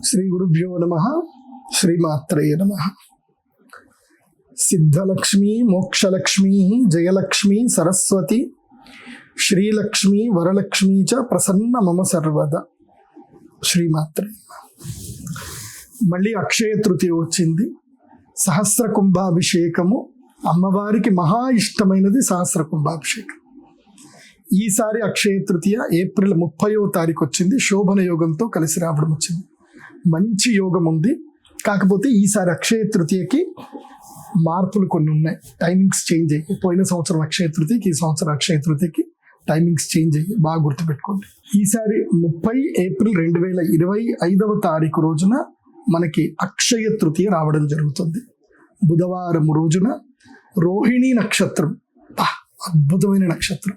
శ్రీ గురుభ్యో నమ శ్రీమాత్రే నమ సిద్ధలక్ష్మి మోక్షలక్ష్మి జయలక్ష్మి సరస్వతి శ్రీలక్ష్మి వరలక్ష్మి చ ప్రసన్న మమ సర్వద శ్రీమాత్రే మళ్ళీ అక్షయ తృతీయ వచ్చింది. సహస్ర కుంభాభిషేకము అమ్మవారికి మహా ఇష్టమైనది సహస్ర కుంభాభిషేకం ఈసారి అక్షయ తృతీయ ఏప్రిల్ ముప్పయో తారీఖు వచ్చింది. శోభన యోగంతో కలిసి రావడం వచ్చింది. మంచి యోగం ఉంది. కాకపోతే ఈసారి అక్షయ తృతీయకి మార్పులు కొన్ని ఉన్నాయి. టైమింగ్స్ చేంజ్ అయ్యి పోయిన సంవత్సరం అక్షయ తృతీయకి ఈ సంవత్సరం అక్షయ తృతీయకి టైమింగ్స్ చేంజ్ అయ్యి బాగా గుర్తుపెట్టుకోండి. ఈసారి ముప్పై ఏప్రిల్ రెండు వేల ఇరవై ఐదవ తారీఖు రోజున మనకి అక్షయ తృతీయ రావడం జరుగుతుంది. బుధవారం రోజున రోహిణి నక్షత్రం. అద్భుతమైన నక్షత్రం.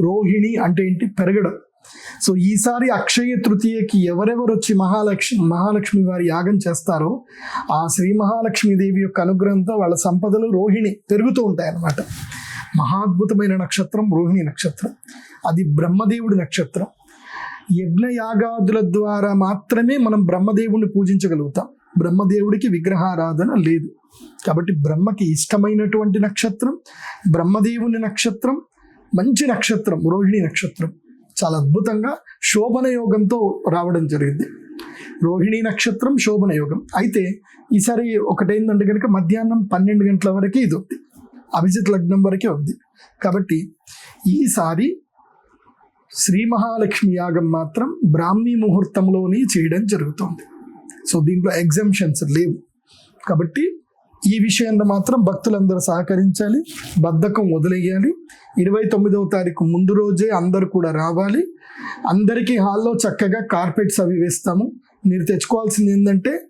రోహిణి అంటే ఏంటి? పెరగడం. సో ఈసారి అక్షయ తృతీయకి ఎవరెవరు వచ్చి మహాలక్ష్మి మహాలక్ష్మి వారి యాగం చేస్తారో ఆ శ్రీ మహాలక్ష్మీదేవి యొక్క అనుగ్రహంతో వాళ్ళ సంపదలు రోహిణి పెరుగుతూ ఉంటాయి అన్నమాట మహాద్భుతమైన నక్షత్రం రోహిణి నక్షత్రం. అది బ్రహ్మదేవుడి నక్షత్రం. యజ్ఞయాగాదుల ద్వారా మాత్రమే మనం బ్రహ్మదేవుడిని పూజించగలుగుతాం. బ్రహ్మదేవుడికి విగ్రహారాధన లేదు. కాబట్టి బ్రహ్మకి ఇష్టమైనటువంటి నక్షత్రం బ్రహ్మదేవుని నక్షత్రం మంచి నక్షత్రం రోహిణి నక్షత్రం. చాలా అద్భుతంగా శోభన యోగంతో రావడం జరిగింది. రోహిణి నక్షత్రం శోభన యోగం. అయితే ఈసారి ఒకటైందంటే కనుక మధ్యాహ్నం పన్నెండు గంటల వరకే ఇది ఉంది. అభిజిత్ లగ్నం వరకే ఉంది. కాబట్టి ఈసారి శ్రీ మహాలక్ష్మి యాగం మాత్రం బ్రాహ్మీ ముహూర్తంలోనే చేయడం జరుగుతుంది. సో దీంట్లో ఎగ్జామ్షన్స్ లేవు. కాబట్టి ఈ విషయంలో మాత్రం భక్తులందరూ సహకరించాలి బద్ధకం వదిలేయాలి. ఇరవై తొమ్మిదవ తారీఖు ముందు రోజే అందరు కూడా రావాలి. అందరికీ హాల్లో చక్కగా కార్పెట్స్ అవి వేస్తాము. మీరు తెచ్చుకోవాల్సింది ఏంటంటే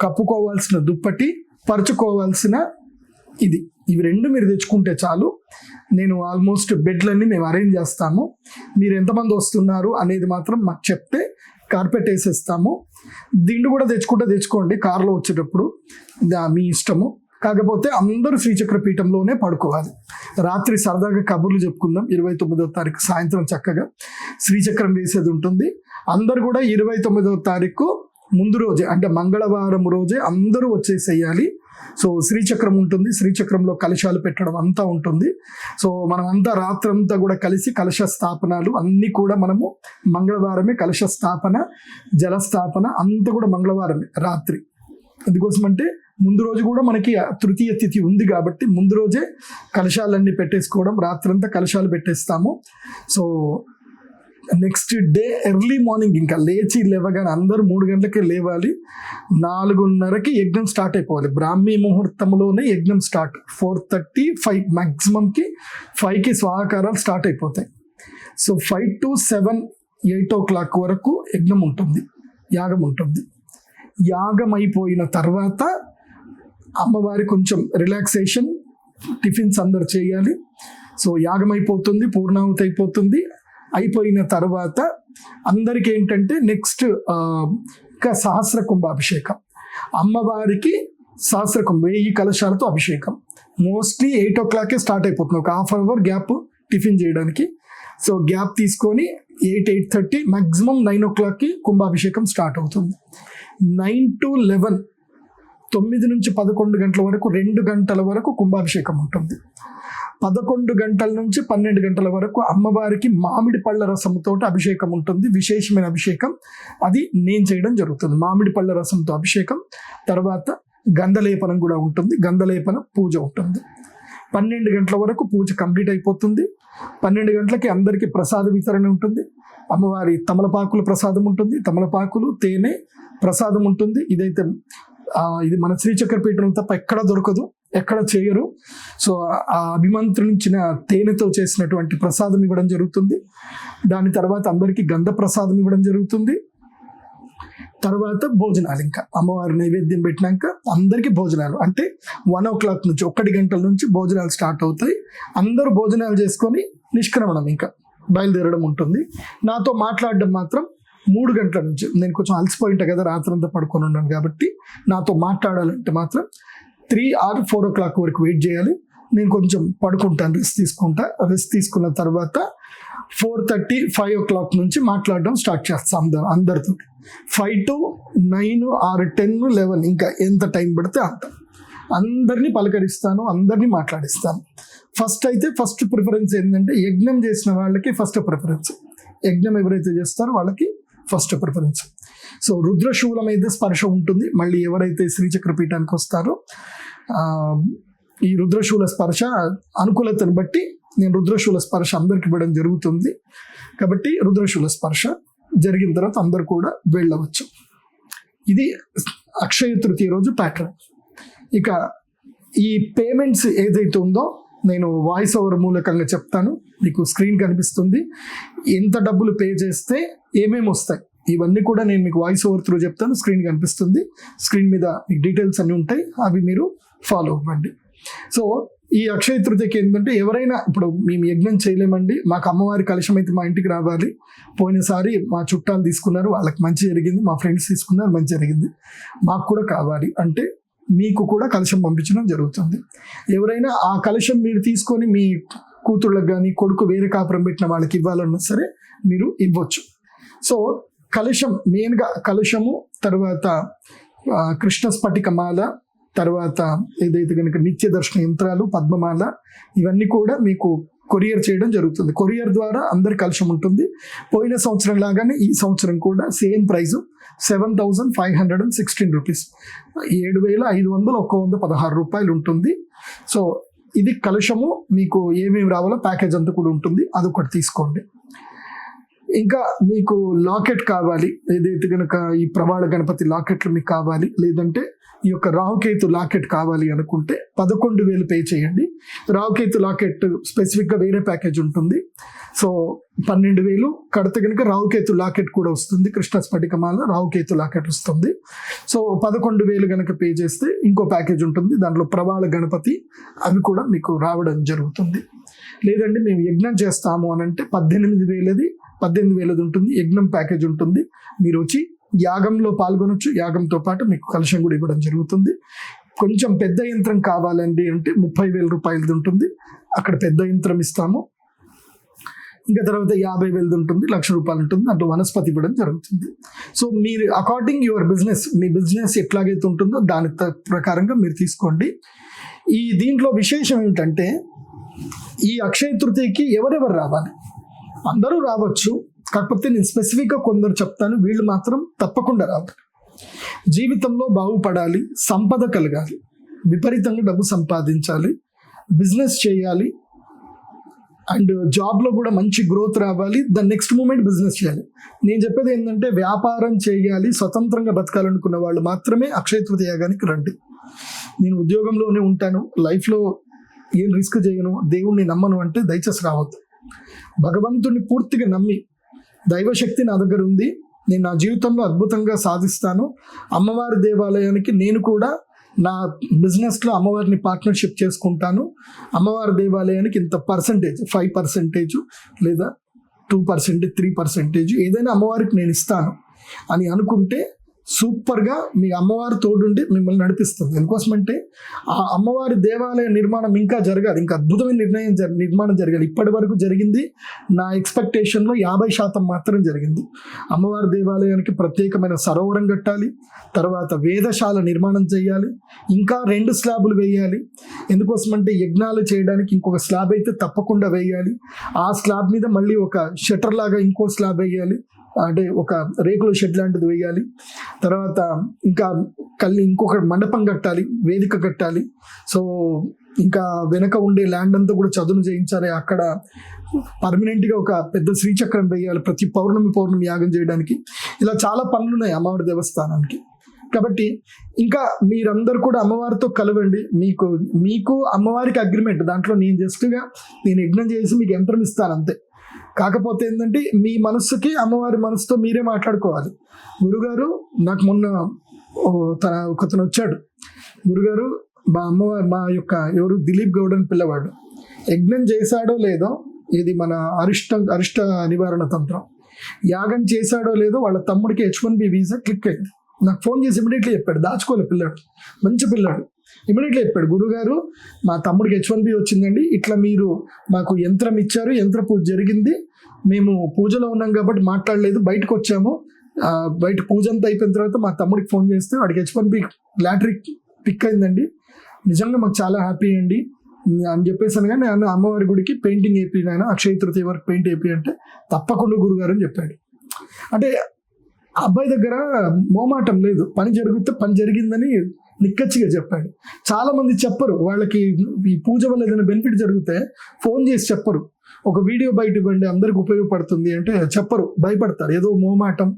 కప్పుకోవాల్సిన దుప్పటి పరుచుకోవాల్సిన ఇది. ఇవి రెండు మీరు తెచ్చుకుంటే చాలు. నేను ఆల్మోస్ట్ బెడ్లన్నీ మేము అరేంజ్ చేస్తాము. మీరు ఎంతమంది వస్తున్నారు అనేది మాత్రం మాకు చెప్తే కార్పెట్ వేసేస్తాము. దిండు కూడా తెచ్చుకుంటే తెచ్చుకోండి. కార్లో వచ్చేటప్పుడు దా- మీ ఇష్టము. కాకపోతే అందరూ శ్రీచక్ర పీఠంలోనే పడుకోవాలి. రాత్రి సరదాగా కబుర్లు చెప్పుకుందాం. ఇరవై తొమ్మిదవ తారీఖు సాయంత్రం చక్కగా శ్రీచక్రం వేసేది ఉంటుంది. అందరు కూడా ఇరవై తొమ్మిదవ తారీఖు ముందు రోజే అంటే మంగళవారం రోజే అందరూ వచ్చేసేయాలి. సో శ్రీచక్రం ఉంటుంది. శ్రీచక్రంలో కలశాలు పెట్టడం అంతా ఉంటుంది. సో మనం అంతా రాత్రంతా కూడా కలిసి కలశ స్థాపనాలు అన్నీ కూడా మనము మంగళవారమే కలశ స్థాపన జల స్థాపన అంతా కూడా మంగళవారమే రాత్రి. అందుకోసం అంటే ముందు రోజు కూడా మనకి తృతీయ తిథి ఉంది కాబట్టి ముందు రోజే కలశాలన్నీ పెట్టేసుకోవడం రాత్రంతా కలశాలు పెట్టేస్తాము. So next day early morning ఇంకా లేచి లేవగానే అందరూ మూడు గంటలకే లేవాలి. నాలుగున్నరకి యజ్ఞం స్టార్ట్ అయిపోవాలి. బ్రాహ్మీ ముహూర్తంలోనే యజ్ఞం స్టార్ట్ ఫోర్ థర్టీ ఫైవ్ మ్యాక్సిమంకి ఫైవ్కి స్వాహకారాలు స్టార్ట్ అయిపోతాయి. So five to seven eight o'clock వరకు యజ్ఞం ఉంటుంది. యాగం ఉంటుంది. యాగం అయిపోయిన తర్వాత అమ్మవారి కొంచెం రిలాక్సేషన్ టిఫిన్స్ అందరు చేయాలి. సో యాగం అయిపోతుంది పూర్ణాహుతి అయిపోతుంది. అయిపోయిన తర్వాత అందరికీ ఏంటంటే నెక్స్ట్ ఇంకా సహస్ర కుంభాభిషేకం అమ్మవారికి సహస్ర కుంభ వెయ్యి కలశాలతో అభిషేకం. మోస్ట్లీ ఎయిట్ ఓ క్లాకే స్టార్ట్ అయిపోతుంది. ఒక half an hour gap tiffin చేయడానికి. సో గ్యాప్ తీసుకొని eight eight thirty maximum nine o క్లాక్కి కుంభాభిషేకం స్టార్ట్ అవుతుంది. నైన్ టు లెవెన్ తొమ్మిది నుంచి పదకొండు గంటల వరకు రెండు గంటల వరకు కుంభాభిషేకం ఉంటుంది. పదకొండు గంటల నుంచి పన్నెండు గంటల వరకు అమ్మవారికి మామిడి పళ్ళ రసంతో అభిషేకం ఉంటుంది. విశేషమైన అభిషేకం. అది నేను చేయడం జరుగుతుంది. మామిడి పళ్ళ రసంతో అభిషేకం. తర్వాత గంధలేపనం కూడా ఉంటుంది. గంధలేపనం పూజ ఉంటుంది. పన్నెండు గంటల వరకు పూజ కంప్లీట్ అయిపోతుంది. పన్నెండు గంటలకి అందరికీ ప్రసాద వితరణ ఉంటుంది. అమ్మవారి తమలపాకుల ప్రసాదం ఉంటుంది. తమలపాకులు తేనె ప్రసాదం ఉంటుంది. ఇదైతే ఇది మన శ్రీచక్రపీఠం తప్ప ఎక్కడ దొరకదు. ఎక్కడ చేయరు. సో ఆ అభిమంత్రించిన తేనెతో చేసినటువంటి ప్రసాదం ఇవ్వడం జరుగుతుంది. దాని తర్వాత అందరికీ గంధ ప్రసాదం ఇవ్వడం జరుగుతుంది. తర్వాత భోజనాలు ఇంకా. అమ్మవారి నైవేద్యం పెట్టినాక అందరికీ భోజనాలు. అంటే వన్ ఓ క్లాక్ నుంచి ఒకటి గంటల నుంచి భోజనాలు స్టార్ట్ అవుతాయి. అందరూ భోజనాలు చేసుకొని నిష్క్రమణం ఇంకా బయలుదేరడం ఉంటుంది. నాతో మాట్లాడడం మాత్రం మూడు గంటల నుంచి. నేను కొంచెం అలసిపోయి ఉంటా కదా రాత్రంతా పడుకొని ఉన్నాను కాబట్టి నాతో మాట్లాడాలంటే మాత్రం three or four o clock వరకు వెయిట్ చేయాలి. నేను కొంచెం పడుకుంటాను రెస్ట్ తీసుకుంటా. రెస్ట్ తీసుకున్న తర్వాత four thirty five o clock నుంచి మాట్లాడడం స్టార్ట్ చేస్తాం అందరు అందరితో. Five to nine or ten eleven ఇంకా ఎంత టైం పడితే అంత. అందరినీ పలకరిస్తాను అందరినీ మాట్లాడిస్తాను. ఫస్ట్ అయితే ఫస్ట్ ప్రిఫరెన్స్ ఏంటంటే యజ్ఞం చేసిన వాళ్ళకి ఫస్ట్ ప్రిఫరెన్స్. యజ్ఞం ఎవరైతే చేస్తారో వాళ్ళకి ఫస్ట్ ప్రిఫరెన్స్. సో రుద్రశూల మీద స్పర్శ ఉంటుంది. మళ్ళీ ఎవరైతే శ్రీచక్ర పీఠానికి వస్తారో ఈ రుద్రశూల స్పర్శ అనుకూలతను బట్టి నేను రుద్రశూల స్పర్శ అందరికి ఇవ్వడం జరుగుతుంది. కాబట్టి రుద్రశూల స్పర్శ జరిగిన తర్వాత అందరు కూడా వెళ్ళవచ్చు. ఇది అక్షయ తృతీయ రోజు ప్యాటర్న్ ఇక ఈ పేమెంట్స్ ఏదైతే ఉందో నేను వాయిస్ ఓవర్ మూలకంగా చెప్తాను. మీకు స్క్రీన్ కనిపిస్తుంది. ఎంత డబ్బులు పే చేస్తే ఏమేమి వస్తాయి? ఇవన్నీ కూడా నేను మీకు వాయిస్ ఓవర్ త్రూ చెప్తాను. స్క్రీన్ కనిపిస్తుంది. స్క్రీన్ మీద మీకు డీటెయిల్స్ అన్నీ ఉంటాయి. అవి మీరు ఫాలో అవ్వండి. సో ఈ అక్షయ తృతీయకి ఏంటంటే ఎవరైనా ఇప్పుడు మేము యజ్ఞం చేయలేమండి. మాకు అమ్మవారి కలశం అయితే మా ఇంటికి రావాలి. పోయినసారి మా చుట్టాలు తీసుకున్నారు. వాళ్ళకి మంచి జరిగింది. మా ఫ్రెండ్స్ తీసుకున్నారు. మంచి జరిగింది. మాకు కూడా కావాలి. అంటే మీకు కూడా కలశం పంపించడం జరుగుతుంది. ఎవరైనా ఆ కలశం మీరు తీసుకొని మీ కూతుళ్ళకి కానీ కొడుకు వేరే కాపురం పెట్టిన వాళ్ళకి ఇవ్వాలన్నా సరే మీరు ఇవ్వచ్చు. సో కలుషం మెయిన్గా కలుషము తర్వాత కృష్ణ స్ఫటికమాల తర్వాత ఏదైతే కనుక నిత్య దర్శన యంత్రాలు పద్మమాల ఇవన్నీ కూడా మీకు కొరియర్ చేయడం జరుగుతుంది. కొరియర్ ద్వారా అందరి కలుషం ఉంటుంది. పోయిన సంవత్సరం లాగానే ఈ సంవత్సరం కూడా same price seven thousand five hundred and sixteen rupees. ఏడు వేల ఐదు వందలు ఒక్క వంద పదహారు రూపాయలు ఉంటుంది. సో ఇది కలుషము మీకు ఏమేమి రావాలో ప్యాకేజ్ అంతా కూడా ఉంటుంది. అదొకటి తీసుకోండి. ఇంకా మీకు లాకెట్ కావాలి. ఏదైతే కనుక ఈ ప్రవాళ గణపతి లాకెట్లు మీకు కావాలి లేదంటే ఈ యొక్క రాహుకేతు లాకెట్ కావాలి అనుకుంటే పదకొండు వేలు పే చేయండి. రాహుకేతు లాకెట్ స్పెసిఫిక్గా వేరే ప్యాకేజ్ ఉంటుంది. సో పన్నెండు వేలు కడితే కనుక రావుకేతు లాకెట్ కూడా వస్తుంది. కృష్ణ స్ఫటికమాల రావుకేతు లాకెట్ వస్తుంది. సో పదకొండు వేలు కనుక పే చేస్తే ఇంకో ప్యాకేజ్ ఉంటుంది. దాంట్లో ప్రవాళ గణపతి అవి కూడా మీకు రావడం జరుగుతుంది. లేదండి మేము యజ్ఞం చేస్తాము అని అంటే పద్దెనిమిది వేలది పద్దెనిమిది వేలది ఉంటుంది యజ్ఞం ప్యాకేజ్ ఉంటుంది. మీరు వచ్చి యాగంలో పాల్గొనొచ్చు. యాగంతో పాటు మీకు కలుషం కూడా ఇవ్వడం జరుగుతుంది. కొంచెం పెద్ద యంత్రం కావాలండి అంటే ముప్పై వేల రూపాయలది ఉంటుంది. అక్కడ పెద్ద యంత్రం ఇస్తాము. ఇంకా తర్వాత యాభై వేలది ఉంటుంది లక్ష రూపాయలు ఉంటుంది. అటు వనస్పతి ఇవ్వడం జరుగుతుంది. సో మీరు అకార్డింగ్ యువర్ బిజినెస్ మీ బిజినెస్ ఎట్లాగైతే ఉంటుందో దాని ప్రకారంగా మీరు తీసుకోండి. ఈ దీంట్లో విశేషం ఏమిటంటే ఈ అక్షయ తృతీయకి ఎవరెవరు రావాలి? అందరూ రావచ్చు కాకపోతే నేను స్పెసిఫిక్గా కొందరు చెప్తాను వీళ్ళు మాత్రం తప్పకుండా రాదు జీవితంలో బాగుపడాలి సంపద కలగాలి విపరీతంగా డబ్బు సంపాదించాలి బిజినెస్ చేయాలి అండ్ జాబ్లో కూడా మంచి గ్రోత్ రావాలి దాని నెక్స్ట్ మూమెంట్ బిజినెస్ చేయాలి. నేను చెప్పేది ఏంటంటే వ్యాపారం చేయాలి స్వతంత్రంగా బతకాలనుకున్న వాళ్ళు మాత్రమే అక్షయ తృతీయ రండి. నేను ఉద్యోగంలోనే ఉంటాను లైఫ్లో ఏం రిస్క్ చేయను దేవుణ్ణి నమ్మను అంటే దయచేసి రావద్దు. భగవంతుని పూర్తిగా నమ్మి దైవశక్తి నా దగ్గర ఉంది. నేను నా జీవితంలో అద్భుతంగా సాధిస్తాను. అమ్మవారి దేవాలయానికి నేను కూడా నా బిజినెస్లో అమ్మవారిని పార్ట్నర్షిప్ చేసుకుంటాను. అమ్మవారి దేవాలయానికి ఇంత పర్సంటేజ్ ఫైవ్ పర్సెంటేజ్ లేదా టూ పర్సెంటేజ్ త్రీ పర్సెంటేజ్ ఏదైనా అమ్మవారికి నేను ఇస్తాను అని అనుకుంటే సూపర్గా మీ అమ్మవారి తోడుండి మిమ్మల్ని నడిపిస్తుంది. ఎందుకోసమంటే ఆ అమ్మవారి దేవాలయ నిర్మాణం ఇంకా జరగాలి. ఇంకా అద్భుతమైన నిర్ణయం జరి నిర్మాణం జరగాలి. ఇప్పటి వరకు జరిగింది. నా ఎక్స్పెక్టేషన్లో యాభై శాతం మాత్రం జరిగింది. అమ్మవారి దేవాలయానికి ప్రత్యేకమైన సరోవరం కట్టాలి. తర్వాత వేదశాల నిర్మాణం చేయాలి. ఇంకా రెండు స్లాబులు వేయాలి. ఎందుకోసమంటే యజ్ఞాలు చేయడానికి ఇంకొక స్లాబ్ అయితే తప్పకుండా వేయాలి. ఆ స్లాబ్ మీద మళ్ళీ ఒక షటర్ లాగా ఇంకో స్లాబ్ వేయాలి. అంటే ఒక రేకుల షెడ్ లాంటిది వేయాలి. తర్వాత ఇంకా కళ్ళు ఇంకొక మండపం కట్టాలి వేదిక కట్టాలి. సో ఇంకా వెనక ఉండే ల్యాండ్ అంతా కూడా చదును చేయించాలి. అక్కడ పర్మనెంట్గా ఒక పెద్ద శ్రీచక్రం వేయాలి. ప్రతి పౌర్ణమి పౌర్ణమి యాగం చేయడానికి. ఇలా చాలా పనులు ఉన్నాయి అమ్మవారి దేవస్థానానికి. కాబట్టి ఇంకా మీరందరూ కూడా అమ్మవారితో కలవండి. మీకు మీకు అమ్మవారికి అగ్రిమెంట్. దాంట్లో నేను జస్ట్గా నేను యజ్ఞం చేసి మీకు యంత్రం ఇస్తాను అంతే. కాకపోతే ఏంటంటే మీ మనస్సుకి అమ్మవారి మనసుతో మీరే మాట్లాడుకోవాలి. గురుగారు నాకు మొన్న ఓ తన ఒకతను వచ్చాడు. గురుగారు మా అమ్మవారు మా యొక్క ఎవరు? దిలీప్ గౌడ్ అని పిల్లవాడు. యజ్ఞం చేశాడో లేదో ఇది మన అరిష్ట అరిష్ట నివారణ తంత్రం. యాగం చేశాడో లేదో వాళ్ళ తమ్ముడికి H one B visa click అయింది. నాకు ఫోన్ చేసి ఇమీడియట్లీ చెప్పాడు. దాచుకోలే పిల్లాడు. మంచి పిల్లాడు. ఇమీడియట్లీ చెప్పాడు. గురుగారు మా తమ్ముడికి హెచ్ వన్ బి వచ్చిందండి. ఇట్లా మీరు మాకు యంత్రం ఇచ్చారు. యంత్ర పూజ జరిగింది. మేము పూజలో ఉన్నాం కాబట్టి మాట్లాడలేదు. బయటకు వచ్చాము. బయట పూజ అంతా అయిపోయిన తర్వాత మా తమ్ముడికి ఫోన్ చేస్తే వాడికి హెచ్ వన్ లాటరీ పిక్ అయిందండి. నిజంగా మాకు చాలా హ్యాపీ అండి. అని చెప్పేసి కానీ నేను అమ్మవారి గుడికి పెయింటింగ్ వేపి నాయన అక్షయ తృతీయ వరకు పెయింట్ వేపి అంటే తప్పకుండా గురుగారు అని చెప్పాడు. అంటే అబ్బాయి దగ్గర మోమాటం లేదు. పని జరిగితే పని జరిగిందని నిక్కచ్చిగా చెప్పాడు. చాలా మంది చెప్పరు. వాళ్ళకి ఈ పూజ వల్ల ఏదైనా బెనిఫిట్ జరిగితే ఫోన్ చేసి చెప్పరు. ఒక వీడియో బయట ఇవ్వండి అందరికి ఉపయోగపడుతుంది అంటే చెప్పరు భయపడతారు. ఏదో మోమాటం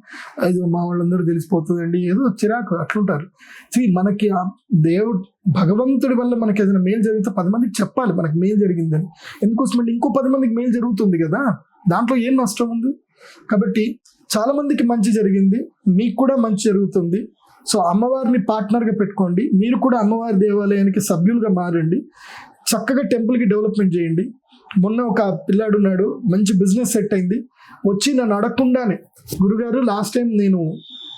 ఏదో మా వాళ్ళందరూ తెలిసిపోతుందండి ఏదో చిరాకు అట్లుంటారు. సీ మనకి ఆ దేవుడు భగవంతుడి వల్ల మనకి ఏదైనా మేలు జరిగితే పది మందికి చెప్పాలి మనకి మేలు జరిగిందని. ఎందుకోసం అంటే ఇంకో పది మందికి మేలు జరుగుతుంది కదా? దాంట్లో ఏం నష్టం ఉంది? కాబట్టి చాలా మందికి మంచి జరిగింది మీకు కూడా మంచి జరుగుతుంది. సో అమ్మవారిని పార్ట్నర్గా పెట్టుకోండి. మీరు కూడా అమ్మవారి దేవాలయానికి సభ్యులుగా మారండి. చక్కగా టెంపుల్కి డెవలప్మెంట్ చేయండి. మొన్న ఒక పిల్లాడు ఉన్నాడు మంచి బిజినెస్ సెట్ అయింది. వచ్చి నన్ను అడగకుండానే గురుగారు లాస్ట్ టైం నేను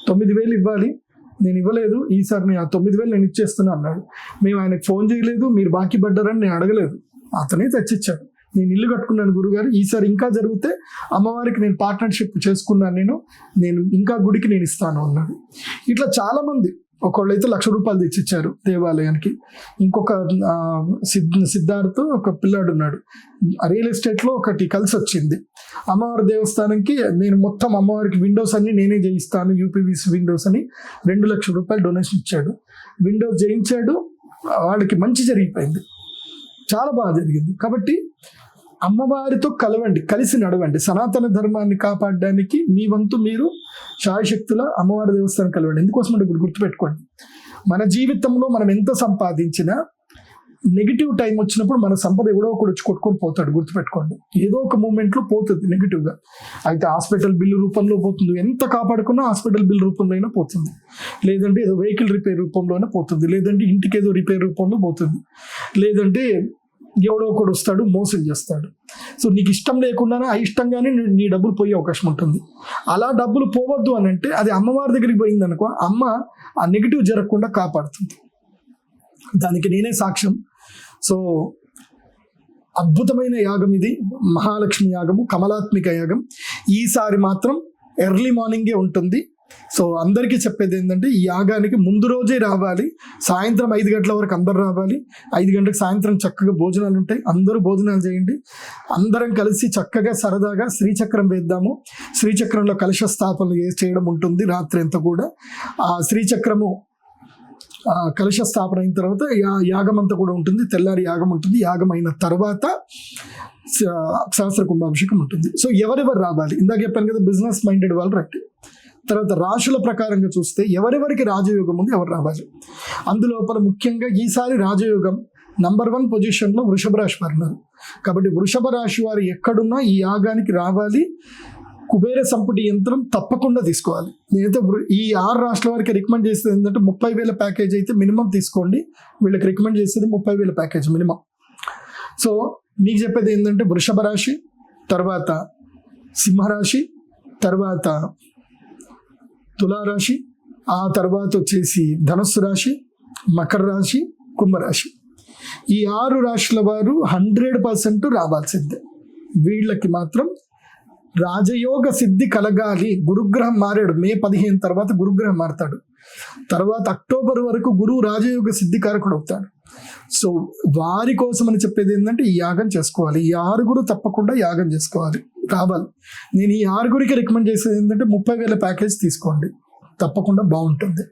తొమ్మిది వేలు ఇవ్వాలి నేను ఇవ్వలేదు ఈసారి నేను ఆ తొమ్మిది వేలు నేను ఇచ్చేస్తున్నా అన్నాడు. మేము ఆయనకు ఫోన్ చేయలేదు మీరు బాకీ పడ్డారని నేను అడగలేదు. అతనే తెచ్చిచ్చాడు. నేను ఇల్లు కట్టుకున్నాను గురుగారు ఈసారి ఇంకా జరిగితే అమ్మవారికి నేను పార్ట్నర్షిప్ చేసుకున్నాను నేను నేను ఇంకా గుడికి నేను ఇస్తాను అన్నాడు. ఇట్లా చాలామంది ఒకళ్ళు అయితే లక్ష రూపాయలు తెచ్చిచ్చారు దేవాలయానికి. ఇంకొక సిద్ సిద్ధార్థ్ ఒక పిల్లాడు ఉన్నాడు. రియల్ ఎస్టేట్లో ఒకటి కలిసి వచ్చింది అమ్మవారి దేవస్థానంకి నేను మొత్తం అమ్మవారికి విండోస్ అన్ని నేనే చేయిస్తాను యూపీవీసీ విండోస్ అని రెండు లక్షల రూపాయలు డొనేషన్ ఇచ్చాడు. విండోస్ చేయించాడు వాళ్ళకి మంచి జరిగిపోయింది. చాలా బాగా జరిగింది. కాబట్టి అమ్మవారితో కలవండి కలిసి నడవండి. సనాతన ధర్మాన్ని కాపాడడానికి మీ వంతు మీరు శాయశక్తుల అమ్మవారి దేవస్థానం కలవండి. ఎందుకోసం అంటే ఇప్పుడు గుర్తుపెట్టుకోండి. మన జీవితంలో మనం ఎంత సంపాదించినా నెగిటివ్ టైం వచ్చినప్పుడు మన సంపద ఎవడో ఒకడు వచ్చి కొట్టుకొని పోతాడు గుర్తుపెట్టుకోండి. ఏదో ఒక మూమెంట్లో పోతుంది నెగిటివ్గా అయితే హాస్పిటల్ బిల్లు రూపంలో పోతుంది. ఎంత కాపాడుకున్నా హాస్పిటల్ బిల్ రూపంలో అయినా పోతుంది. లేదంటే ఏదో వెహికల్ రిపేర్ రూపంలోనే పోతుంది. లేదంటే ఇంటికి ఏదో రిపేర్ రూపంలో పోతుంది. లేదంటే ఎవడో ఒకడు వస్తాడు మోసం చేస్తాడు. సో నీకు ఇష్టం లేకుండానే అయిష్టంగానే నీ- నీ డబ్బులు పోయే అవకాశం ఉంటుంది. అలా డబ్బులు పోవద్దు అని అంటే అది అమ్మవారి దగ్గరికి పోయింది అనుకో అమ్మ ఆ నెగిటివ్ జరగకుండా కాపాడుతుంది. దానికి నేనే సాక్ష్యం. సో అద్భుతమైన యాగం ఇది. మహాలక్ష్మి యాగము కమలాత్మిక యాగం. ఈసారి మాత్రం ఎర్లీ మార్నింగే ఉంటుంది. సో అందరికీ చెప్పేది ఏంటంటే ఈ యాగానికి ముందు రోజే రావాలి. సాయంత్రం ఐదు గంటల వరకు అందరు రావాలి. ఐదు గంటలకు సాయంత్రం చక్కగా భోజనాలు ఉంటాయి. అందరూ భోజనాలు చేయండి. అందరం కలిసి చక్కగా సరదాగా శ్రీచక్రం వేద్దాము. శ్రీచక్రంలో కలశ స్థాపన చేయడం ఉంటుంది రాత్రి అంతా కూడా. ఆ శ్రీచక్రము ఆ స్థాపన అయిన తర్వాత యాగం అంతా కూడా ఉంటుంది. తెల్లారి యాగం ఉంటుంది. యాగం అయిన తర్వాత సహస్ర కుంభాభిషేకం ఉంటుంది. సో ఎవరెవరు రావాలి? ఇందాక చెప్పాను కదా బిజినెస్ మైండెడ్ వాళ్ళు రైట్ తర్వాత రాశుల ప్రకారంగా చూస్తే ఎవరెవరికి రాజయోగం ఉంది ఎవరు రావాలి? అందులోపల ముఖ్యంగా ఈసారి రాజయోగం నంబర్ వన్ పొజిషన్లో వృషభ రాశి వారు ఉన్నారు. కాబట్టి వృషభ రాశి వారు ఎక్కడున్నా ఈ యాగానికి రావాలి. కుబేర సంపుటి యంత్రం తప్పకుండా తీసుకోవాలి. నేనైతే ఈ ఆరు రాష్ట్రాల వారికి రికమెండ్ చేసేది ఏంటంటే ముప్పై వేల ప్యాకేజ్ అయితే మినిమం తీసుకోండి. వీళ్ళకి రికమెండ్ చేసేది ముప్పై వేల ప్యాకేజ్ మినిమం సో మీకు చెప్పేది ఏంటంటే వృషభ రాశి తర్వాత సింహరాశి తర్వాత తులారాశి ఆ తర్వాత వచ్చేసి ధనస్సు రాశి మకర రాశి కుంభరాశి ఈ ఆరు రాశుల వారు హండ్రెడ్ పర్సెంట్ రావాల్సిందే. వీళ్ళకి మాత్రం రాజయోగ సిద్ధి కలగాలి. గురుగ్రహం మారాడు. మే పదిహేను తర్వాత గురుగ్రహం మారతాడు. తర్వాత అక్టోబర్ వరకు గురువు రాజయోగ సిద్ధికారకుడు అవుతాడు. సో వారి కోసం అని చెప్పేది ఏంటంటే ఈ యాగం చేసుకోవాలి. ఈ ఆరుగురు తప్పకుండా యాగం చేసుకోవాలి. రావాలి నేను ఈ ఆరుగురికి రికమెండ్ చేసేది ఏంటంటే ముప్పై వేల ప్యాకేజ్ తీసుకోండి. తప్పకుండా బాగుంటుంది.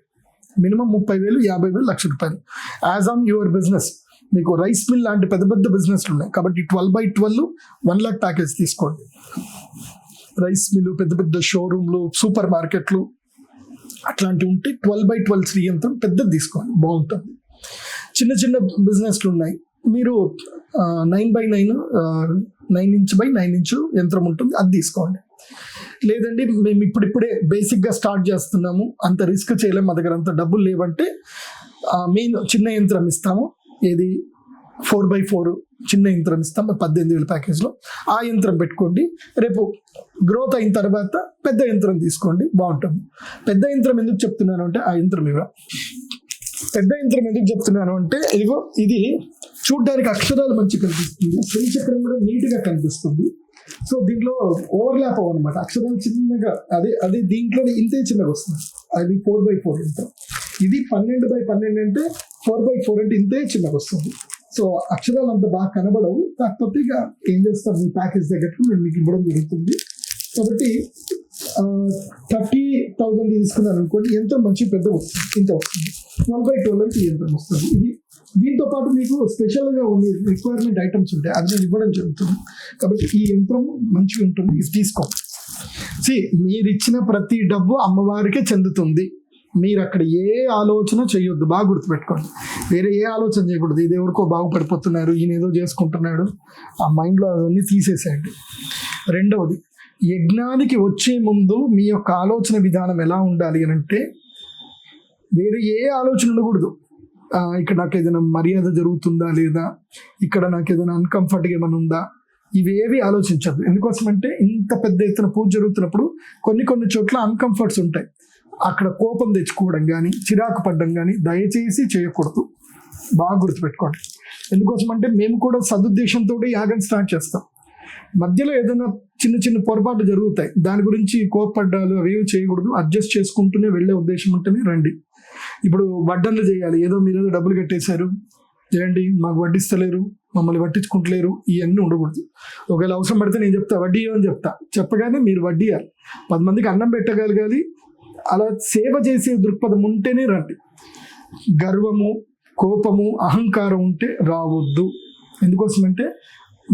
మినిమం ముప్పై వేలు యాభై వేలు లక్ష రూపాయలు. యాజ్ ఆన్ యువర్ బిజినెస్ మీకు రైస్ మిల్ లాంటి పెద్ద పెద్ద బిజినెస్లు ఉన్నాయి. కాబట్టి twelve by twelve one lakh package తీసుకోండి. రైస్ మిల్లు పెద్ద పెద్ద షోరూమ్లు సూపర్ మార్కెట్లు అట్లాంటివి ఉంటే ట్వెల్వ్ బై ట్వెల్వ్ శ్రీ యంత్రం పెద్దది తీసుకోండి. బాగుంటుంది. చిన్న చిన్న బిజినెస్లు ఉన్నాయి మీరు nine by nine nine inch by nine inch యంత్రం ఉంటుంది అది తీసుకోండి. లేదండి మేము ఇప్పుడిప్పుడే బేసిక్గా స్టార్ట్ చేస్తున్నాము. అంత రిస్క్ చేయలేము మా దగ్గర అంత డబ్బులు లేవంటే మెయిన్ చిన్న యంత్రం ఇస్తాము. ఏది? ఫోర్ బై ఫోర్ చిన్న యంత్రం ఇస్తాం పద్దెనిమిది వేల ప్యాకేజ్లో. ఆ యంత్రం పెట్టుకోండి. రేపు గ్రోత్ అయిన తర్వాత పెద్ద యంత్రం తీసుకోండి బాగుంటుంది. పెద్ద యంత్రం ఎందుకు చెప్తున్నాను అంటే ఆ యంత్రం ఇవ్వ. పెద్ద యంత్రం ఎందుకు చెప్తున్నాను అంటే ఇదిగో ఇది చూడ్డానికి అక్షరాలు మంచి కనిపిస్తుంది. శ్రీచక్రం కూడా నీట్గా కనిపిస్తుంది. సో దీంట్లో ఓవర్లాప్ అవ్వనమాట. అక్షరాలు చిన్నగా అదే అదే దీంట్లో ఇంతే చిన్నగా వస్తుంది. అది ఫోర్ బై ఫోర్ ఉంటాం ఇది పన్నెండు బై పన్నెండు అంటే ఫోర్ బై ఫోర్ అంటే ఇంతే చిన్నగా వస్తుంది. సో అక్షరాలు అంత బాగా కనబడవు. కాకపోతే ఇక ఏం చేస్తాం? మీ ప్యాకేజ్ దగ్గరకు నేను మీకు ఇవ్వడం జరుగుతుంది. కాబట్టి థర్టీ థౌజండ్ తీసుకున్నాను అనుకోండి ఎంతో మంచి పెద్ద వస్తుంది ఇంత వస్తుంది. వన్ బై ట్వెల్వ్ ఎంత వస్తుంది? ఇది దీంతో పాటు మీకు స్పెషల్గా ఉండే రిక్వైర్మెంట్ ఐటమ్స్ ఉంటాయి అది నేను ఇవ్వడం జరుగుతుంది. కాబట్టి ఈ యంత్రం మంచిగా ఉంటుంది ఇది తీసుకోండి. సి మీరు ఇచ్చిన ప్రతి డబ్బు అమ్మవారికే చెందుతుంది. మీరు అక్కడ ఏ ఆలోచన చేయొద్దు బాగా గుర్తుపెట్టుకోండి. వేరే ఏ ఆలోచన చేయకూడదు ఇది ఎవరికో బాగుపడిపోతున్నారు ఈయన ఏదో చేసుకుంటున్నాడు ఆ మైండ్లో అవన్నీ తీసేసేయండి. రెండవది యజ్ఞానికి వచ్చే ముందు మీ యొక్క ఆలోచన విధానం ఎలా ఉండాలి అని అంటే వేరే ఏ ఆలోచన ఉండకూడదు. ఇక్కడ నాకు ఏదైనా మర్యాద జరుగుతుందా లేదా? ఇక్కడ నాకు ఏదైనా అన్కంఫర్ట్గా ఏమైనా ఉందా? ఇవేవి ఆలోచించదు ఎందుకోసమంటే ఇంత పెద్ద ఎత్తున పూజ జరుగుతున్నప్పుడు కొన్ని కొన్ని చోట్ల అన్కంఫర్ట్స్ ఉంటాయి. అక్కడ కోపం తెచ్చుకోవడం కానీ చిరాకు పడడం కానీ దయచేసి చేయకూడదు. బాగా గుర్తుపెట్టుకోండి. ఎందుకోసం అంటే మేము కూడా సదుద్దేశంతో యాగం స్టార్ట్ చేస్తాం. మధ్యలో ఏదైనా చిన్న చిన్న పొరపాటు జరుగుతాయి. దాని గురించి కోప్పడ్డాలు అవి చేయకూడదు. అడ్జస్ట్ చేసుకుంటూనే వెళ్ళే ఉద్దేశం ఉంటేనే రండి. ఇప్పుడు వడ్డన్లు చేయాలి. ఏదో మీరు ఏదో డబ్బులు కట్టేశారు. చేయండి మాకు వడ్డిస్తలేరు. మమ్మల్ని పట్టించుకుంటలేరు ఇవన్నీ ఉండకూడదు. ఒకవేళ అవసరం పడితే నేను చెప్తా. వడ్డీ అని చెప్తా. చెప్పగానే మీరు వడ్డీ పది మందికి అన్నం పెట్టగలగాలి. అలా సేవ చేసే దృక్పథం ఉంటేనే రండి. గర్వము కోపము అహంకారం ఉంటే రావద్దు. ఎందుకోసమంటే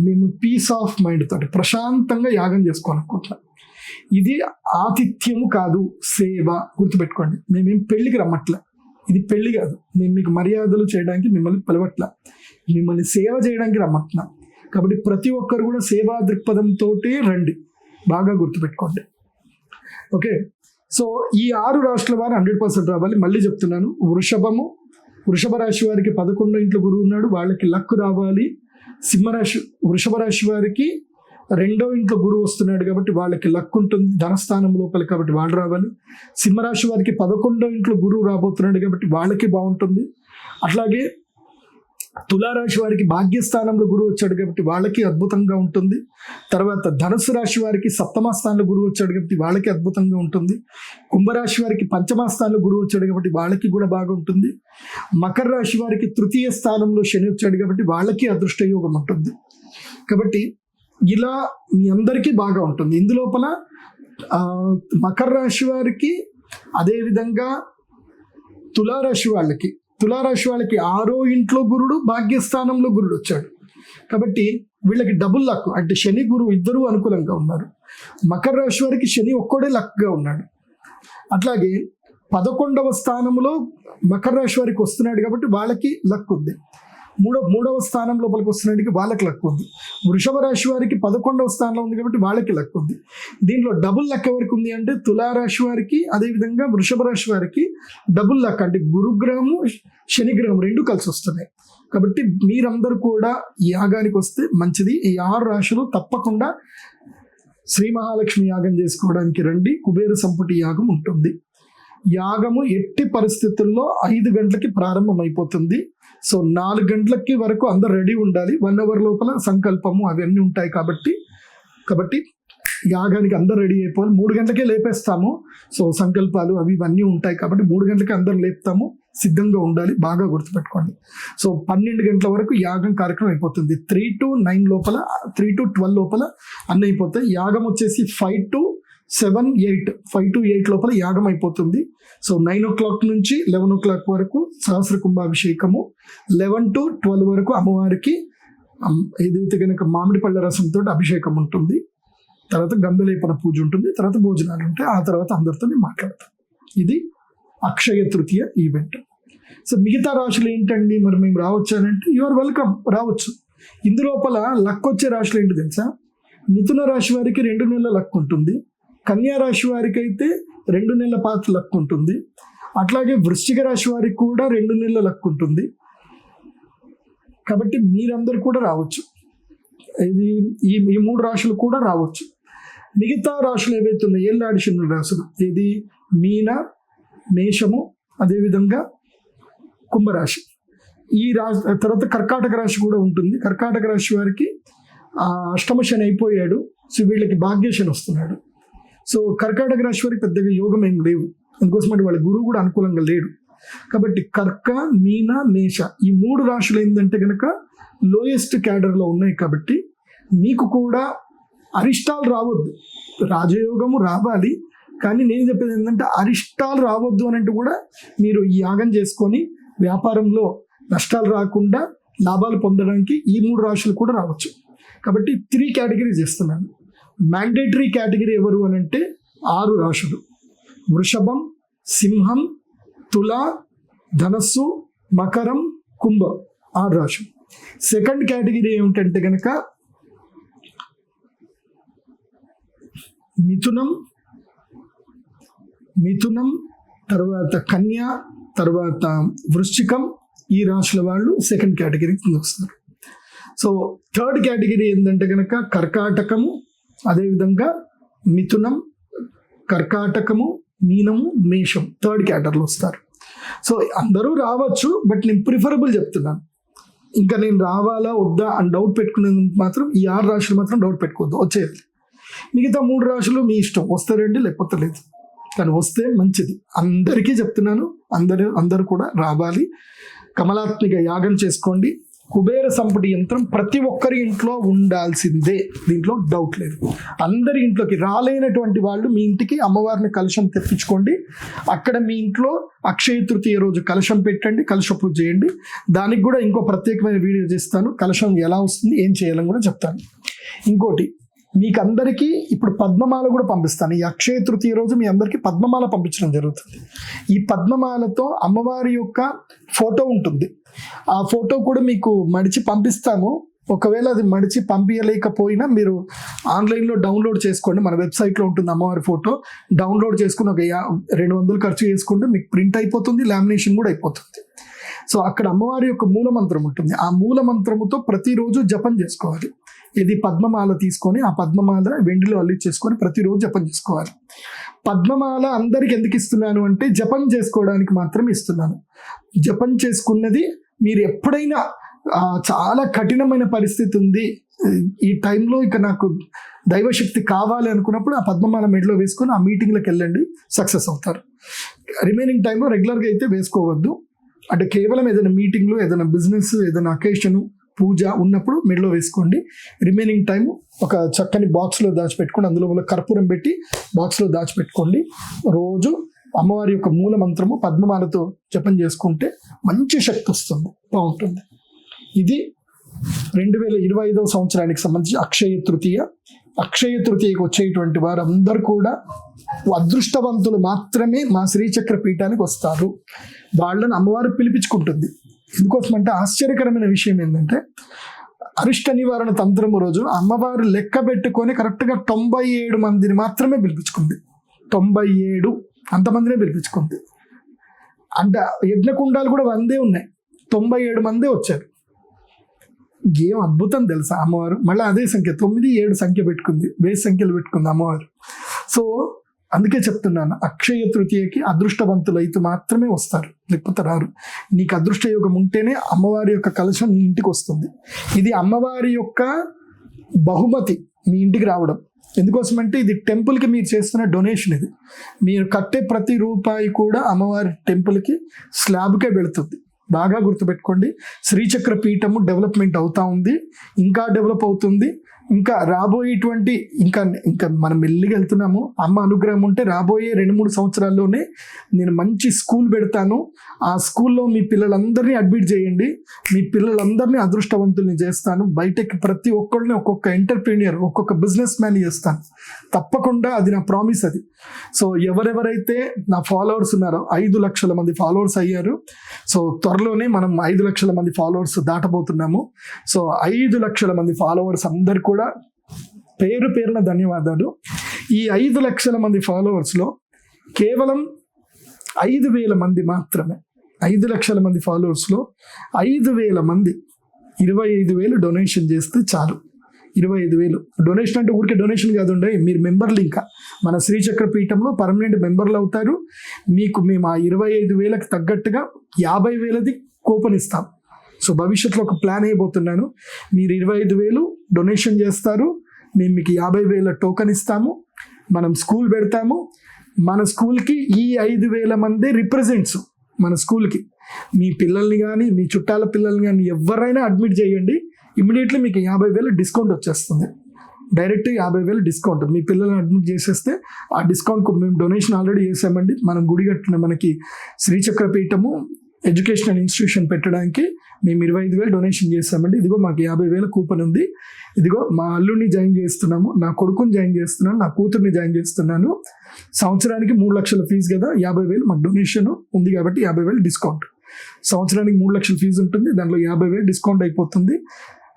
మేము పీస్ ఆఫ్ మైండ్ తోటి ప్రశాంతంగా యాగం చేసుకోవాలనుకుంటున్నాం. ఇది ఆతిథ్యము కాదు సేవ గుర్తుపెట్టుకోండి. మేమేం పెళ్ళికి రమ్మట్లే. ఇది పెళ్ళి కాదు. మేము మీకు మర్యాదలు చేయడానికి మిమ్మల్ని పిలవట్ల. మిమ్మల్ని సేవ చేయడానికి రమ్మంటున్నాం కాబట్టి ప్రతి ఒక్కరు కూడా సేవా దృక్పథంతో రండి. బాగా గుర్తుపెట్టుకోండి. ఓకే? సో ఈ ఆరు రాష్ట్రాల వారు హండ్రెడ్ పర్సెంట్ రావాలి. మళ్ళీ చెప్తున్నాను. వృషభము వృషభ రాశి వారికి పదకొండో ఇంట్లో గురువు ఉన్నాడు. వాళ్ళకి లక్కు రావాలి. సింహరాశి వృషభ రాశి వారికి రెండో ఇంట్లో గురువు వస్తున్నాడు కాబట్టి వాళ్ళకి లక్ ఉంటుంది ధనస్థానం లోపల కాబట్టి వాళ్ళు రావాలి. సింహరాశి వారికి పదకొండో ఇంట్లో గురువు రాబోతున్నాడు కాబట్టి వాళ్ళకి బాగుంటుంది. అట్లాగే తులారాశి వారికి భాగ్యస్థానంలో గురువు వచ్చాడు కాబట్టి వాళ్ళకి అద్భుతంగా ఉంటుంది. తర్వాత ధనుసు రాశి వారికి సప్తమ స్థానంలో గురువు వచ్చాడు కాబట్టి వాళ్ళకి అద్భుతంగా ఉంటుంది. కుంభరాశి వారికి పంచమ స్థానంలో గురువు వచ్చాడు కాబట్టి వాళ్ళకి కూడా బాగా ఉంటుంది. మకర రాశి వారికి తృతీయ స్థానంలో శని వచ్చాడు కాబట్టి వాళ్ళకి అదృష్ట యోగం ఉంటుంది. కాబట్టి ఇలా మీ అందరికీ బాగా ఉంటుంది. ఇందులోపల మకర రాశి వారికి అదేవిధంగా తులారాశి వాళ్ళకి తులారాశి వాళ్ళకి ఆరో ఇంట్లో గురుడు భాగ్యస్థానంలో గురుడు వచ్చాడు. కాబట్టి వీళ్ళకి డబుల్ లక్ అంటే శని గురువు ఇద్దరూ అనుకూలంగా ఉన్నారు. మకర రాశి వారికి శని ఒక్కడే లక్గా ఉన్నాడు. అట్లాగే పదకొండవ స్థానంలో మకర రాశి వారికి వస్తున్నాడు కాబట్టి వాళ్ళకి లక్ ఉంది. మూడో మూడవ స్థానం లోపలికి వస్తున్నట్టుకి వాళ్ళకి లక్ ఉంది. వృషభ రాశి వారికి పదకొండవ స్థానంలో ఉంది కాబట్టి వాళ్ళకి లక్ ఉంది. దీంట్లో డబుల్ లక్ ఎవరికి ఉంది అంటే తులారాశి వారికి అదేవిధంగా వృషభ రాశి వారికి డబుల్ లక్ అంటే గురుగ్రహము శనిగ్రహం రెండు కలిసి వస్తున్నాయి. కాబట్టి మీరందరూ కూడా యాగానికి వస్తే మంచిది. ఈ ఆరు రాశులు తప్పకుండా శ్రీ మహాలక్ష్మి యాగం చేసుకోవడానికి రండి. కుబేర సంపుటి యాగం ఉంటుంది. యాగము ఎట్టి పరిస్థితుల్లో ఐదు గంటలకి ప్రారంభం అయిపోతుంది సో నాలుగు గంటలకి వరకు అందరు రెడీ ఉండాలి. వన్ అవర్ లోపల సంకల్పము అవన్నీ ఉంటాయి కాబట్టి. కాబట్టి యాగానికి అందరు రెడీ అయిపోవాలి. మూడు గంటలకే లేపేస్తాము. సో సంకల్పాలు అవి ఇవన్నీ ఉంటాయి కాబట్టి మూడు గంటలకి అందరు లేపుతాము. సిద్ధంగా ఉండాలి. బాగా గుర్తుపెట్టుకోండి. సో పన్నెండు గంటల వరకు యాగం కార్యక్రమం అయిపోతుంది. త్రీ టు నైన్ లోపల త్రీ టు ట్వెల్వ్ లోపల అన్నీ అయిపోతాయి. యాగం వచ్చేసి five to seven eight five to eight లోపల యాగం అయిపోతుంది సో నైన్ ఓ క్లాక్ నుంచి లెవెన్ ఓ క్లాక్ వరకు సహస్ర కుంభాభిషేకము లెవెన్ టు ట్వెల్వ్ వరకు అమ్మవారికి ఏదైతే కనుక మామిడి పళ్ళ రసంతో అభిషేకం ఉంటుంది తర్వాత గంధలేపన పూజ ఉంటుంది తర్వాత భోజనాలు ఉంటాయి ఆ తర్వాత అందరితో నేను మాట్లాడతాను ఇది అక్షయ తృతీయ ఈవెంట్. సో మిగతా రాశులు ఏంటండి? మరి మేము రావచ్చానంటే యు ఆర్ వెల్కమ్ రావచ్చు. ఇందులోపల లక్ వచ్చే రాశులు ఏంటి తెలుసా? మిథున రాశి వారికి రెండు నెలల లక్ ఉంటుంది. కన్యా రాశి వారికి అయితే రెండు నెలల పాత లక్ ఉంటుంది. అట్లాగే వృశ్చిక రాశి వారికి కూడా రెండు నెలల లక్ ఉంటుంది. కాబట్టి మీరందరూ కూడా రావచ్చు. ఇది ఈ ఈ మూడు రాశులు కూడా రావచ్చు. మిగతా రాశులు ఏవైతే ఉన్నాయో ఏళ్ళాడి అడిషనల్ రాశులు ఇది మీన మేషము అదేవిధంగా కుంభరాశి. ఈ రాశి తర్వాత కర్కాటక రాశి కూడా ఉంటుంది. కర్కాటక రాశి వారికి అష్టమ శని అయిపోయాడు. సో వీళ్ళకి భాగ్యశని వస్తున్నాడు. సో కర్కాటక రాశి వారికి పెద్దగా యోగం ఏం లేవు. అందుకోసం అంటే వాళ్ళ గురువు కూడా అనుకూలంగా లేడు. కాబట్టి కర్క మీన మేష ఈ మూడు రాశులు ఏంటంటే కనుక లోయెస్ట్ క్యాడర్లో ఉన్నాయి కాబట్టి మీకు కూడా అరిష్టాలు రావద్దు. రాజయోగము రావాలి. కానీ నేను చెప్పేది ఏంటంటే అరిష్టాలు రావద్దు అనంటే కూడా మీరు ఈ యాగం చేసుకొని వ్యాపారంలో నష్టాలు రాకుండా లాభాలు పొందడానికి ఈ మూడు రాశులు కూడా రావచ్చు. కాబట్టి త్రీ కేటగిరీస్ చేస్తున్నాను. మ్యాండేటరీ కేటగిరీ ఎవరు అని అంటే ఆరు రాశులు. వృషభం సింహం తుల ధనస్సు మకరం కుంభ ఆరు రాశులు. సెకండ్ కేటగిరీ ఏమిటంటే కనుక మిథునం మిథునం తర్వాత కన్య తర్వాత వృశ్చికం ఈ రాశుల వాళ్ళు సెకండ్ కేటగిరీ కింద వస్తారు. సో థర్డ్ కేటగిరీ ఏంటంటే కనుక కర్కాటకము అదేవిధంగా మిథునం కర్కాటకము మీనము మేషం థర్డ్ క్యాటర్లో వస్తారు. సో అందరూ రావచ్చు బట్ నేను ప్రిఫరబుల్ చెప్తున్నాను. ఇంకా నేను రావాలా వద్దా అని డౌట్ పెట్టుకునేది మాత్రం ఈ ఆరు రాశులు మాత్రం డౌట్ పెట్టుకోవద్దు వచ్చేది మిగతా మూడు రాశులు మీ ఇష్టం వస్తారండి లేకపోతే లేదు. కానీ వస్తే మంచిది. అందరికీ చెప్తున్నాను అందరూ అందరూ కూడా రావాలి. కమలాత్మిక యాగం చేసుకోండి. కుబేర సంపుటి యంత్రం ప్రతి ఒక్కరి ఇంట్లో ఉండాల్సిందే. దీంట్లో డౌట్ లేదు. అందరి ఇంట్లోకి రాలేనటువంటి వాళ్ళు మీ ఇంటికి అమ్మవారిని కలశం తెప్పించుకోండి. అక్కడ మీ ఇంట్లో అక్షయ తృతీయ రోజు కలశం పెట్టండి కలశ పూజ చేయండి. దానికి కూడా ఇంకో ప్రత్యేకమైన వీడియో చేస్తాను. కలశం ఎలా వస్తుంది ఏం చేయాలని కూడా చెప్తాను. ఇంకోటి మీకు అందరికీ ఇప్పుడు పద్మమాల కూడా పంపిస్తాను. ఈ అక్షయ తృతీయ రోజు మీ అందరికీ పద్మమాల పంపించడం జరుగుతుంది. ఈ పద్మమాలతో అమ్మవారి యొక్క ఫోటో ఉంటుంది. ఆ ఫోటో కూడా మీకు మడిచి పంపిస్తాము. ఒకవేళ అది మడిచి పంపించలేకపోయినా మీరు ఆన్లైన్లో డౌన్లోడ్ చేసుకోండి. మన వెబ్సైట్లో ఉంటుంది అమ్మవారి ఫోటో. డౌన్లోడ్ చేసుకుని ఒక యా రెండు వందలు ఖర్చు చేసుకుంటే మీకు ప్రింట్ అయిపోతుంది లామినేషన్ కూడా అయిపోతుంది. సో అక్కడ అమ్మవారి యొక్క మూల మంత్రం ఉంటుంది. ఆ మూల మంత్రముతో ప్రతిరోజు జపం చేసుకోవాలి. ఇది పద్మమాల తీసుకొని ఆ పద్మమాల వెండిలో అల్లిచ్చేసుకొని ప్రతిరోజు జపం చేసుకోవాలి. పద్మమాల అందరికి ఎందుకు ఇస్తున్నాను అంటే జపం చేసుకోవడానికి మాత్రం ఇస్తున్నాను. జపం చేసుకున్నది మీరు ఎప్పుడైనా చాలా కఠినమైన పరిస్థితి ఉంది. ఈ టైంలో ఇక నాకు దైవశక్తి కావాలి అనుకున్నప్పుడు ఆ పద్మమాల మెడలో వేసుకొని ఆ మీటింగ్లకు వెళ్ళండి సక్సెస్ అవుతారు. రిమైనింగ్ టైంలో రెగ్యులర్గా అయితే వేసుకోవద్దు. అంటే కేవలం ఏదైనా మీటింగ్లు ఏదైనా బిజినెస్ ఏదైనా అకేషను పూజ ఉన్నప్పుడు మెడలో వేసుకోండి. రిమైనింగ్ టైం ఒక చక్కని బాక్స్లో దాచిపెట్టుకోండి. అందులో కర్పూరం పెట్టి బాక్స్లో దాచిపెట్టుకోండి. రోజు అమ్మవారి యొక్క మూల మంత్రము పద్మమాలతో జపం చేసుకుంటే మంచి శక్తి వస్తుంది బాగుంటుంది. ఇది రెండు వేల ఇరవై ఐదవ సంవత్సరానికి సంబంధించి అక్షయ తృతీయ. అక్షయ తృతీయకు వచ్చేటువంటి వారందరూ కూడా అదృష్టవంతులు మాత్రమే మా శ్రీచక్ర పీఠానికి వస్తారు. వాళ్ళని అమ్మవారు పిలిపించుకుంటుంది. ఎందుకోసమంటే ఆశ్చర్యకరమైన విషయం ఏంటంటే అరిష్ట నివారణ తంత్రము రోజు అమ్మవారు లెక్క పెట్టుకొని కరెక్ట్గా తొంభై ఏడు మందిని మాత్రమే పిలిపించుకుంది. తొంభై ఏడు అంతమందినే పిలిపించుకుంది. అంటే యజ్ఞకుండాలు కూడా వందే ఉన్నాయి. తొంభై ఏడు మందే వచ్చారు. ఏం అద్భుతం తెలుసా అమ్మవారు? మళ్ళీ అదే సంఖ్య తొమ్మిది ఏడు సంఖ్య పెట్టుకుంది. వేసి సంఖ్యలు పెట్టుకుంది అమ్మవారు. సో అందుకే చెప్తున్నాను అక్షయ తృతీయకి అదృష్టవంతులు అయితే మాత్రమే వస్తారు. లేకపోతే రారు. నీకు అదృష్ట యోగం ఉంటేనే అమ్మవారి యొక్క కలశం నీ ఇంటికి వస్తుంది. ఇది అమ్మవారి యొక్క బహుమతి మీ ఇంటికి రావడం. ఎందుకోసమంటే ఇది టెంపుల్కి మీరు చేస్తున్న డొనేషన్ ఇది. మీరు కట్టే ప్రతి రూపాయి కూడా అమ్మవారి టెంపుల్కి స్లాబ్కే వెళుతుంది. బాగా గుర్తుపెట్టుకోండి. శ్రీచక్ర పీఠము డెవలప్మెంట్ అవుతా ఉంది. ఇంకా డెవలప్ అవుతుంది. ఇంకా రాబోయేటువంటి ఇంకా ఇంకా మనం మెల్లిగా వెళ్తున్నాము. అమ్మ అనుగ్రహం ఉంటే రాబోయే రెండు మూడు సంవత్సరాల్లోనే నేను మంచి స్కూల్ పెడతాను. ఆ స్కూల్లో మీ పిల్లలందరినీ అడ్మిట్ చేయండి. మీ పిల్లలందరినీ అదృష్టవంతుల్ని చేస్తాను. బయటకి ప్రతి ఒక్కరిని ఒక్కొక్క ఎంటర్ప్రీనియర్ ఒక్కొక్క బిజినెస్ మ్యాన్ చేస్తాను. తప్పకుండా అది నా ప్రామిస్ అది. సో ఎవరెవరైతే నా ఫాలోవర్స్ ఉన్నారో ఐదు లక్షల మంది ఫాలోవర్స్ అయ్యారు. సో త్వరలోనే మనం ఐదు లక్షల మంది ఫాలోవర్స్ దాటబోతున్నాము. సో ఐదు లక్షల మంది ఫాలోవర్స్ అందరు కూడా పేరు పేరున ధన్యవాదాలు. ఈ ఐదు లక్షల మంది ఫాలోవర్స్లో కేవలం ఐదు వేల మంది మాత్రమే ఐదు లక్షల మంది ఫాలోవర్స్లో ఐదు వేల మంది ఇరవై ఐదు వేలు డొనేషన్ చేస్తే చాలు. ఇరవై ఐదు వేలు. డొనేషన్ అంటే ఊరికే డొనేషన్ కాదు ఉండే మీరు మెంబర్లు ఇంకా. మన శ్రీచక్ర పీఠంలో పర్మనెంట్ మెంబర్లు అవుతారు. మీకు మేము ఆ ఇరవై ఐదు వేలకు తగ్గట్టుగా యాభై వేలది కూపన్ ఇస్తాం. సో భవిష్యత్తులో ఒక ప్లాన్ అయిపోతున్నాను మీరు ఇరవై ఐదు వేలు డొనేషన్ చేస్తారు. మేము మీకు యాభై వేల టోకెన్ ఇస్తాము. మనం స్కూల్ పెడతాము. మన స్కూల్కి ఈ ఐదు వేల మంది రిప్రజెంట్స్ మన స్కూల్కి. మీ పిల్లల్ని కానీ మీ చుట్టాల పిల్లల్ని కానీ ఎవరైనా అడ్మిట్ చేయండి. ఇమీడియట్లీ మీకు యాభై వేలు డిస్కౌంట్ వచ్చేస్తుంది. డైరెక్ట్ యాభై వేలు డిస్కౌంట్ మీ పిల్లల్ని అడ్మిట్ చేసేస్తే ఆ డిస్కౌంట్కు మేము డొనేషన్ ఆల్రెడీ చేసామండి మనం గుడి కట్టిన మనకి శ్రీచక్రపీఠము ఎడ్యుకేషనల్ ఇన్స్టిట్యూషన్ పెట్టడానికి మేము ఇరవై ఐదు వేలు డొనేషన్ చేస్తామండి. ఇదిగో మాకు యాభై వేల కూపన్ ఉంది. ఇదిగో మా అల్లుడిని జాయిన్ చేస్తున్నాము. నా కొడుకుని జాయిన్ చేస్తున్నాను. నా కూతుర్ని జాయిన్ చేస్తున్నాను. సంవత్సరానికి మూడు లక్షల ఫీజు కదా యాభై వేలు మాకు డొనేషన్ ఉంది కాబట్టి యాభై వేలు డిస్కౌంట్. సంవత్సరానికి మూడు లక్షల ఫీజు ఉంటుంది. దాంట్లో యాభై వేలు డిస్కౌంట్ అయిపోతుంది.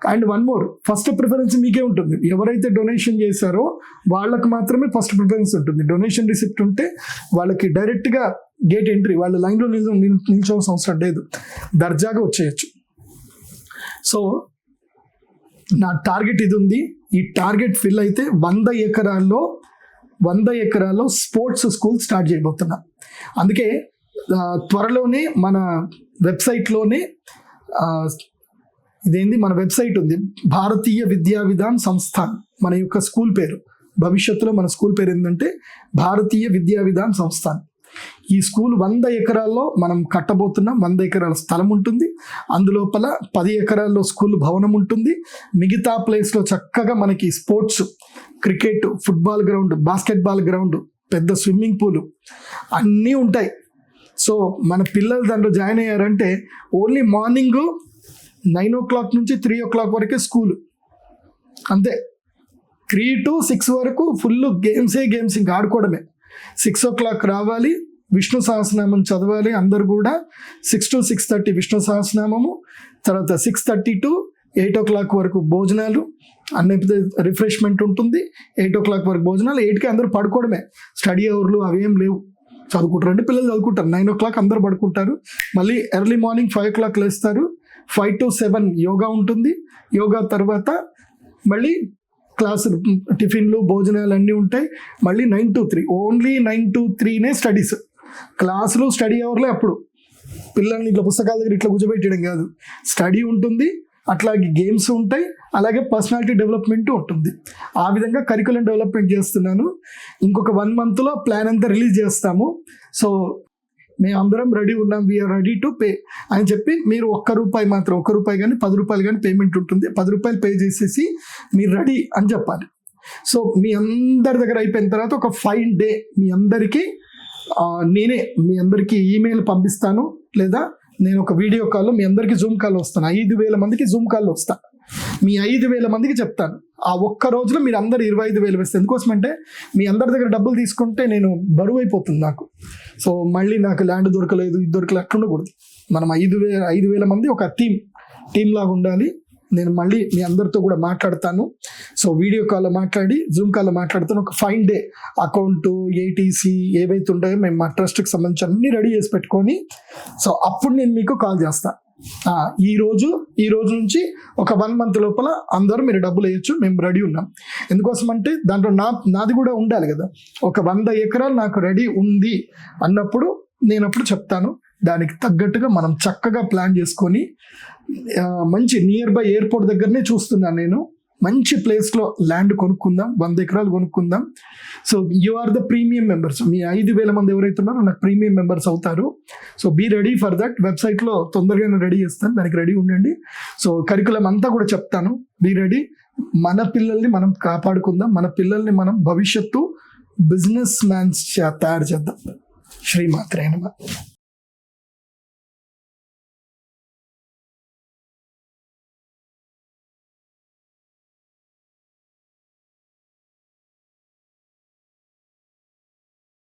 And one more first preference మీకే ఉంటుంది. ఎవరైతే డొనేషన్ చేశారో వాళ్ళకి మాత్రమే ఫస్ట్ ప్రిఫరెన్స్ ఉంటుంది. డొనేషన్ రిసిప్ట్ ఉంటే వాళ్ళకి డైరెక్ట్గా గేట్ ఎంట్రీ వాళ్ళ లైన్లో నిల్- నిల్చోవాల్సిన అవసరం లేదు. దర్జాగా వచ్చేయచ్చు. సో నా టార్గెట్ ఇది ఉంది. ఈ టార్గెట్ ఫిల్ అయితే వంద ఎకరాల్లో వంద ఎకరాల్లో స్పోర్ట్స్ స్కూల్ స్టార్ట్ చేయబోతున్నా. అందుకే త్వరలోనే మన వెబ్సైట్లోనే ఇదేంది? మన వెబ్సైట్ ఉంది. భారతీయ విద్యా విధాన్ సంస్థాన్ మన యొక్క స్కూల్ పేరు. భవిష్యత్తులో మన స్కూల్ పేరు ఏంటంటే భారతీయ విద్యా విధాన్ సంస్థాన్ ఈ స్కూల్ వంద ఎకరాల్లో మనం కట్టబోతున్నాం వంద ఎకరాల స్థలం ఉంటుంది. అందులోపల పది ఎకరాల్లో స్కూల్ భవనం ఉంటుంది. మిగతా ప్లేస్లో చక్కగా మనకి sports cricket football ground basketball ground పెద్ద స్విమ్మింగ్ పూల్ అన్నీ ఉంటాయి. సో మన పిల్లలు దాంట్లో జాయిన్ అయ్యారంటే ఓన్లీ మార్నింగ్ నైన్ ఓ క్లాక్ నుంచి త్రీ ఓ క్లాక్ వరకే స్కూల్. అంతే. త్రీ టు సిక్స్ వరకు ఫుల్ గేమ్సే గేమ్స్ ఇంకా ఆడుకోవడమే. సిక్స్ ఓ క్లాక్ రావాలి విష్ణు సహస్రనామం చదవాలి అందరు కూడా six to six thirty Vishnu సహస్రనామము తర్వాత six thirty to eight o'clock వరకు భోజనాలు అన్ని రిఫ్రెష్మెంట్ ఉంటుంది. ఎయిట్ ఓ క్లాక్ వరకు భోజనాలు ఎయిట్కి అందరూ పడుకోవడమే. స్టడీ అవర్లు అవేం లేవు. చదువుకుంటారు. అంటే పిల్లలు చదువుకుంటారు. నైన్ ఓ క్లాక్ అందరూ పడుకుంటారు. మళ్ళీ ఎర్లీ మార్నింగ్ ఫైవ్ ఓ క్లాక్ లేస్తారు. ఫైవ్ టు సెవెన్ యోగా ఉంటుంది. యోగా తర్వాత మళ్ళీ క్లాసులు టిఫిన్లు భోజనాలు అన్నీ ఉంటాయి. మళ్ళీ nine to three only nine to త్రీనే studies. క్లాసులు స్టడీ అవర్లే అప్పుడు. పిల్లల్ని ఇట్లా పుస్తకాల దగ్గర ఇట్లా కూర్చోబెట్టడం కాదు. స్టడీ ఉంటుంది అట్లాగే గేమ్స్ ఉంటాయి అలాగే పర్సనాలిటీ డెవలప్మెంట్ ఉంటుంది. ఆ విధంగా కరికులం డెవలప్మెంట్ చేస్తున్నాను. ఇంకొక వన్ మంత్లో ప్లాన్ అంతా రిలీజ్ చేస్తాము. సో మేమందరం రెడీ ఉన్నాం వీఆర్ రెడీ టు పే అని చెప్పి మీరు ఒక్క రూపాయి మాత్రం ఒక్క రూపాయి కానీ పది రూపాయలు కానీ పేమెంట్ ఉంటుంది. పది రూపాయలు పే చేసేసి మీరు రెడీ అని చెప్పాలి. సో మీ అందరి దగ్గర అయిపోయిన తర్వాత ఒక ఫైవ్ డే మీ అందరికీ నేనే మీ అందరికీ ఈమెయిల్ పంపిస్తాను. లేదా నేను ఒక వీడియో కాల్లో మీ అందరికీ జూమ్ కాల్ వస్తాను. ఐదు వేల మందికి జూమ్ కాల్ వస్తాను మీ ఐదు వేల మందికి చెప్తాను. ఆ ఒక్క రోజులో మీరు అందరు ఇరవై ఐదు వేలు వేస్తే ఎందుకోసం అంటే మీ అందరి దగ్గర డబ్బులు తీసుకుంటే నేను బరువు అయిపోతుంది నాకు. సో మళ్ళీ నాకు ల్యాండ్ దొరకలేదు ఇది దొరకలేదు అట్లా ఉండకూడదు. మనం ఐదు వేల ఐదు వేల మంది ఒక టీం టీం లాగా ఉండాలి. నేను మళ్ళీ మీ అందరితో కూడా మాట్లాడతాను. సో వీడియో కాల్లో మాట్లాడి జూమ్ కాల్లో మాట్లాడతాను. ఒక ఫైన్ డే అకౌంట్ ఏటీసీ ఏవైతే ఉంటాయో మేము మా ట్రస్ట్కి సంబంధించి అన్ని రెడీ చేసి పెట్టుకొని సో అప్పుడు నేను మీకు కాల్ చేస్తాను ఈ రోజు ఈ రోజు నుంచి ఒక వన్ మంత్ లోపల అందరూ మీరు డబ్బులు వేయచ్చు మేము రెడీ ఉన్నాం. ఎందుకోసం అంటే దాంట్లో నా నాది కూడా ఉండాలి కదా. ఒక వంద ఎకరాలు నాకు రెడీ ఉంది అన్నప్పుడు నేను అప్పుడు చెప్తాను. దానికి తగ్గట్టుగా మనం చక్కగా ప్లాన్ చేసుకొని మంచి నియర్ బై ఎయిర్పోర్ట్ దగ్గరనే చూస్తున్నాను నేను. మంచి ప్లేస్లో ల్యాండ్ కొనుక్కుందాం వంద ఎకరాలు కొనుక్కుందాం. So you are the premium members మీ ఐదు వేల మంది ఎవరైతే ఉన్నారో నాకు ప్రీమియం మెంబర్స్ అవుతారు. So be ready for that వెబ్సైట్లో తొందరగానే రెడీ చేస్తాను. దానికి రెడీ ఉండండి. సో కరికులం అంతా కూడా చెప్తాను. బీ రెడీ మన పిల్లల్ని మనం కాపాడుకుందాం. మన పిల్లల్ని మనం భవిష్యత్తు బిజినెస్ మ్యాన్స్ తయారు చేద్దాం. శ్రీమాత్రేనమా